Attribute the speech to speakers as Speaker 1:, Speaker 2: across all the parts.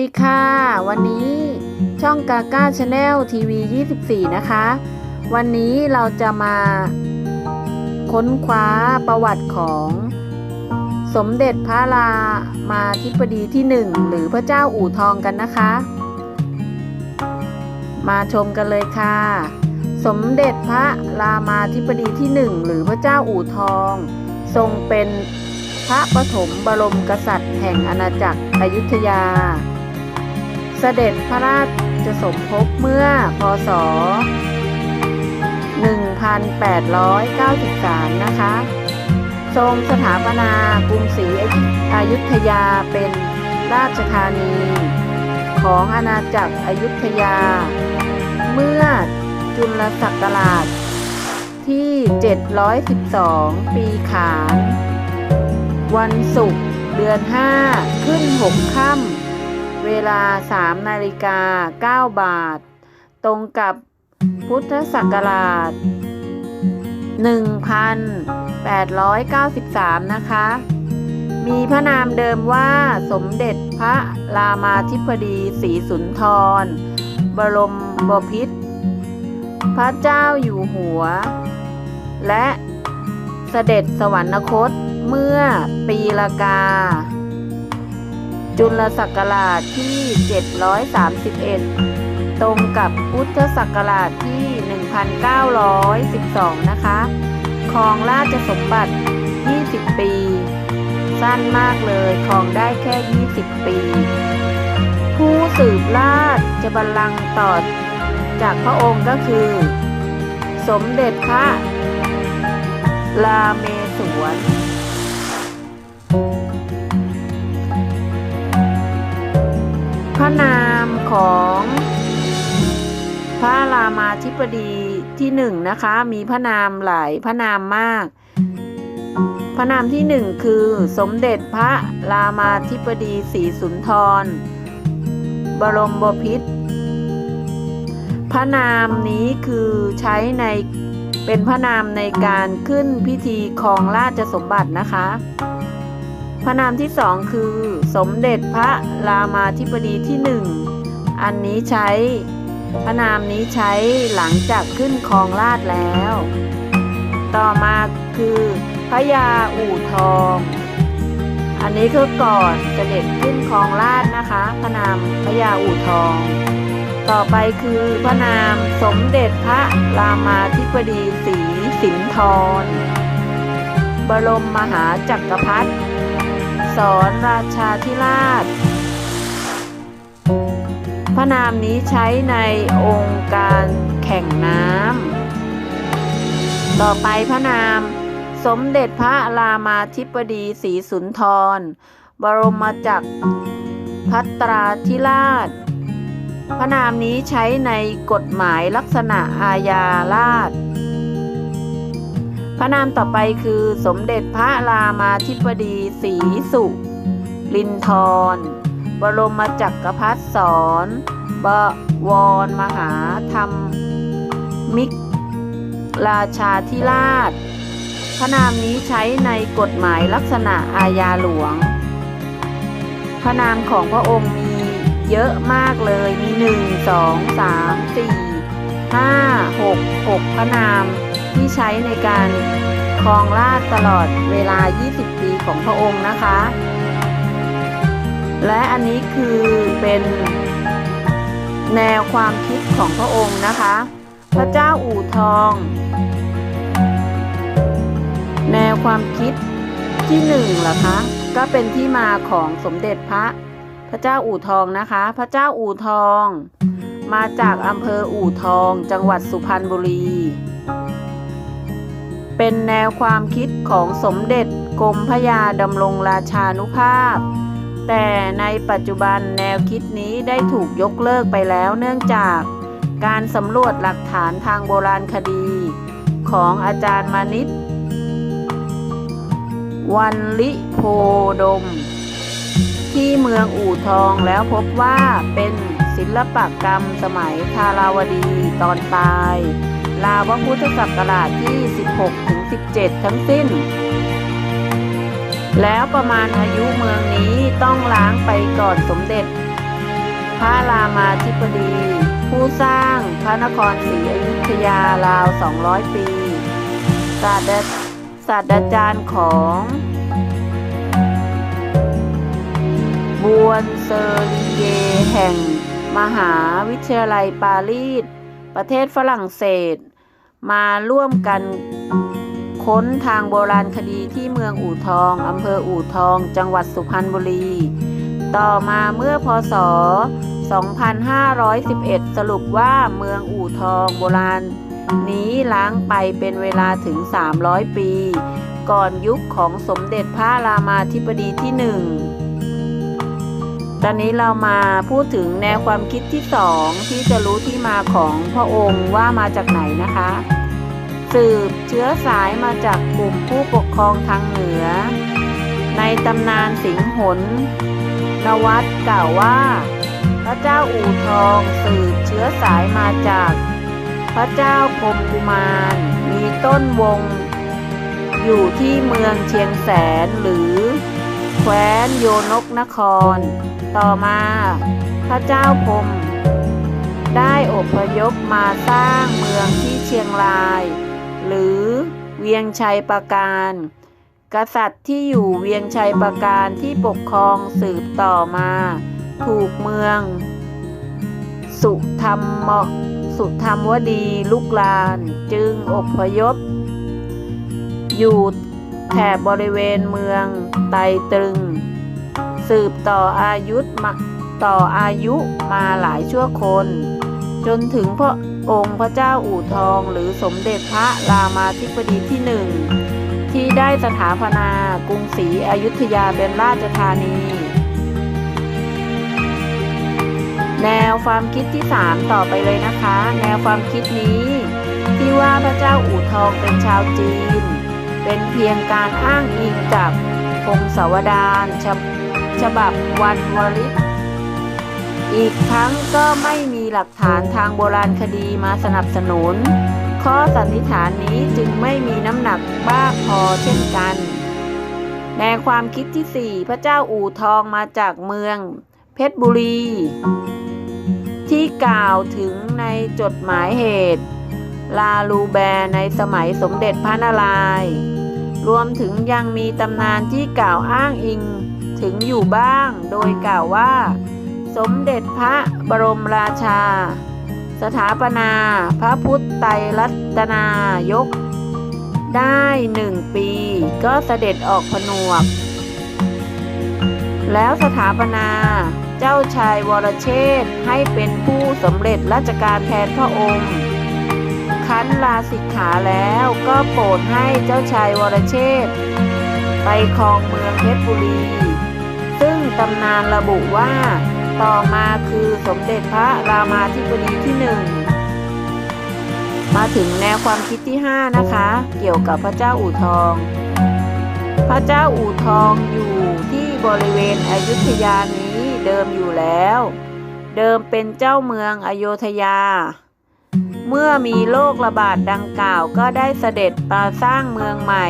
Speaker 1: ดีค่ะ วันนี้ช่องกาก้าชาแนลทีวี 24 นะคะ วันนี้เราจะมาค้นคว้าประวัติของสมเด็จพระรามาธิบดีที่หนึ่งหรือพระเจ้าอู่ทองกันนะคะ มาชมกันเลยค่ะ สมเด็จพระรามาธิบดีที่หนึ่งหรือพระเจ้าอู่ทอง ทรงเป็นพระปฐมบรมกษัตริย์แห่งอาณาจักรอยุธยา เสด็จพระราชสมภพเมื่อพศ 1893 นะคะ ทรงสถาปนากรุงศรีอยุธยาเป็นราชธานี ของอาณาจักรอยุธยา เมื่อจุลศักราชที่ 712 ปีขาน วันศุกร์เดือน 5 ขึ้น 6 ค่ำ เวลา 3 นาฬิกา 9 บาท ตรงกับพุทธศักราช 1893 นะคะ มีพระนามเดิมว่าสมเด็จพระรามาธิบดีศรีสุนทร บรมบพิตร พระเจ้าอยู่หัว และเสด็จสวรรคตเมื่อปีละกา จุลศักราชที่ 731 ตรงกับพุทธศักราชที่ 1912 นะคะ ครองราชสมบัติ 20 ปี สั้นมากเลยครองได้แค่ 20 ปี ผู้สืบราชจะบัลลังก์ต่อจากพระองค์ก็คือ สมเด็จพระลาเมศวร นามของพระรามาธิบดีที่หนึ่งนะคะ มีพระนามหลายพระนามมาก พระนามที่หนึ่งคือสมเด็จพระรามาธิบดีศรีสุนทร บรมบพิตรพระนามนี้คือใช้ในเป็นพระนามในการขึ้นพิธีครองราชสมบัตินะคะ พระนามที่สองคือสมเด็จพระรามาธิบดีที่หนึ่งอันนี้ใช้พระนามนี้ใช้หลังจากขึ้นครองราชแล้ว ต่อมาคือพระยาอู่ทอง อันนี้คือก่อนเสด็จขึ้นครองราชนะคะพระนามพระยาอู่ทอง ต่อไปคือพระนามสมเด็จพระรามาธิบดีศรีสินธรบรมมหาจักรพรรดิ สอนราชาธิราช พระนามนี้ใช้ในองค์การแข่งน้ำ ต่อไปพระนาม สมเด็จพระรามาธิบดีศรีสุนทร บรมจักรพัตราธิราช พระนามนี้ใช้ในกฎหมายลักษณะอาญาราช พระนามต่อไปคือสมเด็จพระรามาธิบดีศรีสุรินทรบรมจักรพรรดิสอนบวรมหาธรรม มิกราชาธิราช พระนามนี้ใช้ในกฎหมายลักษณะอาญาหลวง พระนามของพระองค์มีเยอะมากเลยมีหนึ่งสองสามสี่ห้าหกหกพระนาม ที่ใช้ในการครองราชตลอดเวลา 20 ปีของพระองค์นะคะ และอันนี้คือเป็นแนวความคิดของพระองค์นะคะ พระเจ้าอู่ทอง แนวความคิดที่หนึ่งเหรอคะ ก็เป็นที่มาของสมเด็จพระพระเจ้าอู่ทองนะคะ พระเจ้าอู่ทอง มาจากอำเภออู่ทอง จังหวัดสุพรรณบุรี เป็นแนวความคิดของสมเด็จกรมพระยาดำรงราชานุภาพ แต่ในปัจจุบันแนวคิดนี้ได้ถูกยกเลิกไปแล้วเนื่องจาก การสำรวจหลักฐานทางโบราณคดี ของอาจารย์มานิตวันลิโพดม ที่เมืองอู่ทองแล้วพบว่าเป็นศิลปกรรมสมัยทาราวดีตอนปลาย ราวพระพุทธศักราชที่ 16ถึง17 ทั้งสิ้น แล้วประมาณอายุเมืองนี้ต้องล้างไปก่อนสมเด็จ พระรามาธิบดี ผู้สร้างพระนครศรีอยุธยาราว 200 ปีศาสตราศาสตราจารย์ของบวนเซอริเยแห่งมหาวิทยาลัยปารีส ประเทศฝรั่งเศส มาร่วมกันค้นทางโบราณคดีที่เมืองอู่ทองอำเภออู่ทอง จังหวัดสุพรรณบุรี ต่อมาเมื่อพศ 2511 สรุปว่าเมืองอู่ทองโบราณ นี้ล้างไปเป็นเวลาถึง 300 ปี ก่อนยุคของสมเด็จพระรามาธิบดีที่หนึ่ง ตอนนี้เรามาพูดถึงแนวความคิดที่สองที่จะรู้ที่มาของพระองค์ว่ามาจากไหนนะคะ สืบเชื้อสายมาจากกลุ่มผู้ปกครองทางเหนือ ในตำนานสิงหนนวัตกล่าวว่า พระเจ้าอู่ทองสืบเชื้อสายมาจาก พระเจ้าพรมกุมารมีต้นวง อยู่ที่เมืองเชียงแสนหรือ ว้นโยนกนคร ต่อมาพระเจ้าพมได้อพยพมาสร้างเมืองที่เชียงราย หรือเวียงชัยปราการ กษัตริย์ที่อยู่เวียงชัยปราการที่ปกครองสืบต่อมา ถูกเมือง สุธรรมสุธรรมวดีลุกลานจึงอพยพ อยู่ แถบบริเวณเมืองไตตรึง สืบต่ออายุมาต่ออายุมาหลายชั่วคน จนถึงพระองค์พระเจ้าอู่ทองหรือสมเด็จพระรามาธิบดีที่หนึ่งที่ได้สถาปนากรุงศรีอยุธยาเป็นราชธานี แนวความคิดที่ 3 ต่อไปเลยนะคะ แนวความคิดนี้ ที่ว่าพระเจ้าอู่ทองเป็นชาวจีน เป็นเพียงการอ้างอิงจากพงศาวดารฉบฉบับวันวริศอีกทั้งก็ไม่มีหลักฐานทางโบราณคดีมาสนับสนุน ข้อสันนิษฐานนี้จึงไม่มีน้ำหนักบ้าพอเช่นกันแนวความคิดที่ 4 พระเจ้าอู่ทองมาจากเมือง เพชรบุรี ที่กล่าวถึงในจดหมายเหตุ ลาลูแบร์ในสมัยสมเด็จพระนารายณ์รวมถึงยังมีตำนานที่กล่าวอ้างอิงถึงอยู่บ้าง โดยกล่าวว่า สมเด็จพระบรมราชา สถาปนาพระพุทธไตรรัตนายก ได้หนึ่งปี ก็เสด็จออกผนวก แล้วสถาปนาเจ้าชายวรเชษฐ์ให้เป็นผู้สำเร็จราชการแทนพระองค์ คันลาสิกขาแล้วก็โปรดให้เจ้าชายวรเชษฐ์ไปครองเมืองเพชรบุรี ซึ่งตำนานระบุว่า ต่อมาคือสมเด็จพระรามาธิบดีที่หนึ่งมาถึงแนวความคิดที่ 5 นะคะ เกี่ยวกับพระเจ้าอู่ทอง พระเจ้าอู่ทองอยู่ที่บริเวณอยุธยานี้เดิมอยู่แล้ว เดิมเป็นเจ้าเมืองอโยธยา เมื่อมีโรคระบาดดังกล่าวก็ได้เสด็จมาสร้างเมืองใหม่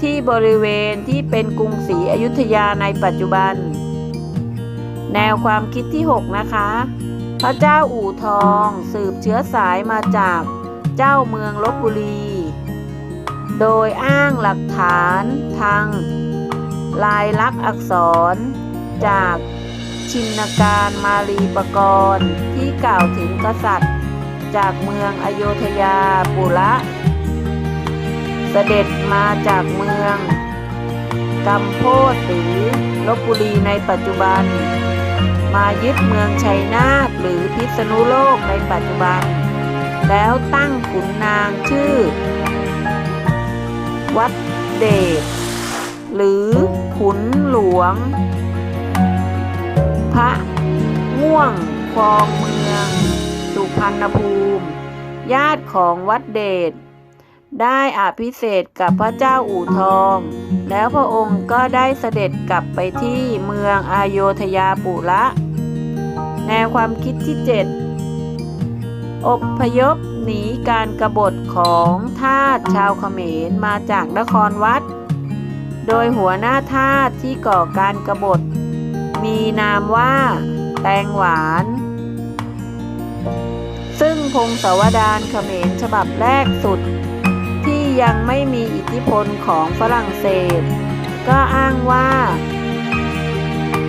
Speaker 1: ที่บริเวณที่เป็นกรุงศรีอยุธยาในปัจจุบัน แนวความคิดที่ 6 นะคะ พระเจ้าอู่ทองสืบเชื้อสายมาจากเจ้าเมืองลบบุรี โดยอ้างหลักฐานทางลายลักษณ์อักษร จากชินการมาลีปกรณ์ที่กล่าวถึงกษัตริย์ จากเมืองอโยธยาปุระเสด็จมาจากเมืองกัมโพธหรือลบบุรีในปัจจุบัน มายึดเมืองชัยนาทหรือพิษณุโลกในปัจจุบัน แล้วตั้งขุนนางชื่อ วัดเดชหรือขุนหลวง พระง่วงครองเมือง พรรณภูมิ ญาติของวัดเดชได้อภิเษกกับพระเจ้าอู่ทอง แล้วพระองค์ก็ได้เสด็จกลับไปที่เมืองอโยธยาปุระแนวความคิดที่ 7 อบพยพหนีการกบฏของทาสชาวเขมรมาจากนครวัด โดยหัวหน้าทาสที่ก่อการกบฏ มีนามว่า แตงหวาน พงศาวดารเขมรฉบับแรกสุด ที่ยังไม่มีอิทธิพลของฝรั่งเศส ก็อ้างว่า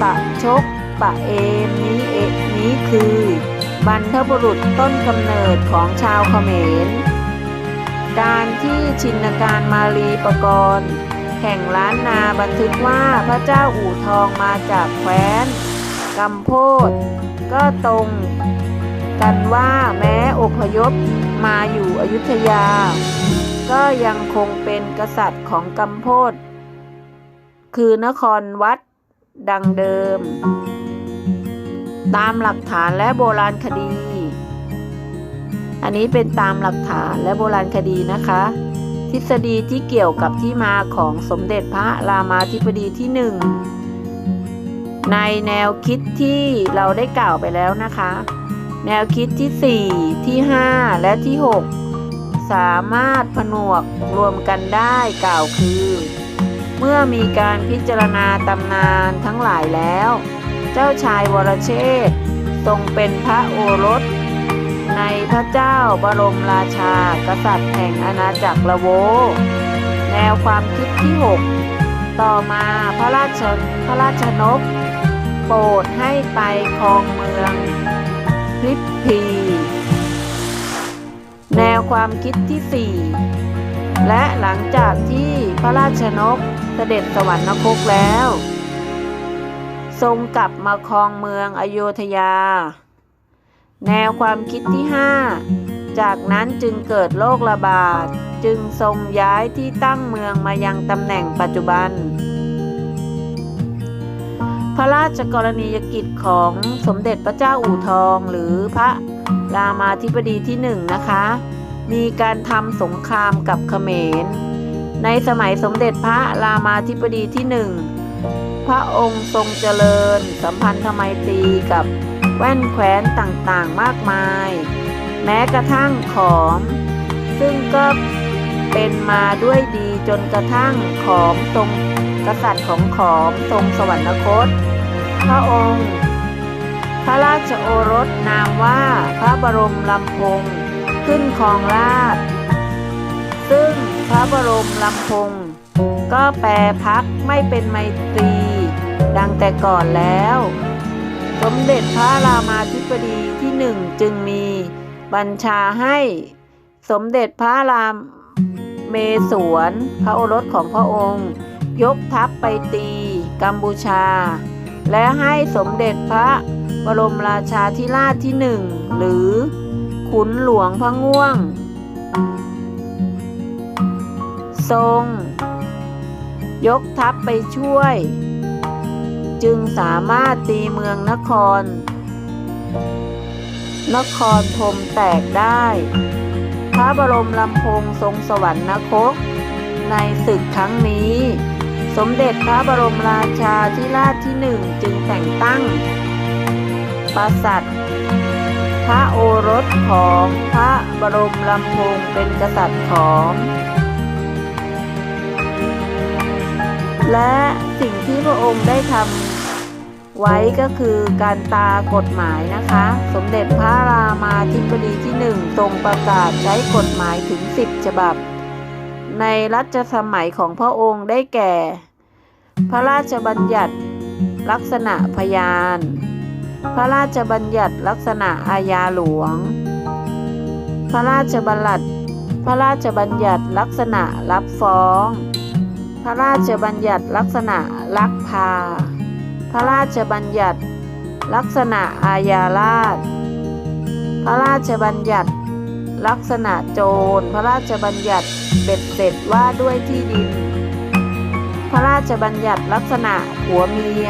Speaker 1: ปะชก ปะเอมนี้เอกนี้คือ บรรพบุรุษต้นกำเนิดของชาวเขมร การที่ชินการมาลีปกรณ์แห่งล้านนาบันทึกว่าพระเจ้าอู่ทองมาจากแคว้นกัมโพดก็ตรง กันว่าแม้อพยพมาอยู่อยุธยา ก็ยังคงเป็นกษัตริย์ของกัมโพดคือนครวัดดังเดิม ตามหลักฐานและโบราณคดี อันนี้เป็นตามหลักฐานและโบราณคดีนะคะ ทฤษฎีที่เกี่ยวกับที่มาของสมเด็จพระรามาธิบดีที่หนึ่งในแนวคิดที่เราได้กล่าวไปแล้วนะคะ แนวคิดที่ 4 ที่ 5 และที่ 6 สามารถผนวกรวมกันได้กล่าวคือ เมื่อมีการพิจารณาตำนานทั้งหลายแล้ว เจ้าชายวรเชษทรงเป็นพระโอรส ในพระเจ้าบรมราชากษัตริย์แห่งอาณาจักรละโว แนวความคิดที่ 6 ต่อมาพระราชพระราชนกโปรดให้ไปครองเมือง พลิปพีแนวความคิดที่ 4 และหลังจากที่พระราชนกเสด็จสวรรคตแล้ว ทรงกลับมาครองเมืองอโยธยา แนวความคิดที่ 5 จากนั้นจึงเกิดโรคระบาด จึงทรงย้ายที่ตั้งเมืองมายังตำแหน่งปัจจุบัน ระราชกรณียกิจของสมเด็จพระเจ้าอู่ทอง หรือพระรามาธิบดีที่หนึ่งนะคะ มีการทำสงครามกับเขมร ในสมัยสมเด็จพระรามาธิบดีที่หนึ่งพระองค์ทรงเจริญ สัมพันธไมตรีกับแว่นแคว้นต่างๆมากมาย แม้กระทั่งขอม ซึ่งก็เป็นมาด้วยดีจนกระทั่งขอมทรงกษัตริย์ของขอมทรงสวรรคต พระองค์ พระราชโอรสนามว่าพระบรมลำพงขึ้นครองราชซึ่งพระบรมลำพงก็แปรพักไม่เป็นไมตรี ดังแต่ก่อนแล้ว สมเด็จพระรามาธิบดีที่หนึ่งจึงมีบัญชาให้สมเด็จพระรามเมศวรพระโอรสของพระองค์ ยกทัพไปตีกัมพูชา และให้สมเด็จพระบรมราชาธิราชที่หนึ่งหรือขุนหลวงพระง่วง ทรง ยกทัพไปช่วย จึงสามารถตีเมืองนคร นครธมแตกได้ พระบรมลำพงทรงสวรรคตในศึกครั้งนี้ สมเด็จพระบรมราชาธิราชที่หนึ่งจึงแต่งตั้ง ปราสัตพระโอรสของพระบรมลำพงเป็นกษัตริย์ของ และสิ่งที่พระองค์ได้ทำไว้ก็คือการตากฎหมายนะคะ สมเด็จพระรามาธิบดีที่หนึ่งทรงประกาศใช้กฎหมายถึง 10 ฉบับ ในรัชสมัยของพระองค์ได้แก่ พระราชบัญญัติลักษณะพยาน พระราชบัญญัติลักษณะอาญาหลวง พระราชบัญญัติ พระราชบัญญัติลักษณะรับฟ้อง พระราชบัญญัติลักษณะลักพา พระราชบัญญัติ ลักษณะอาญาราช พระราชบัญญัติ ลักษณะโจร พระราชบัญญัติเบ็ดเสร็จว่าด้วยที่ดิน พระราชบัญญัติลักษณะผัวเมีย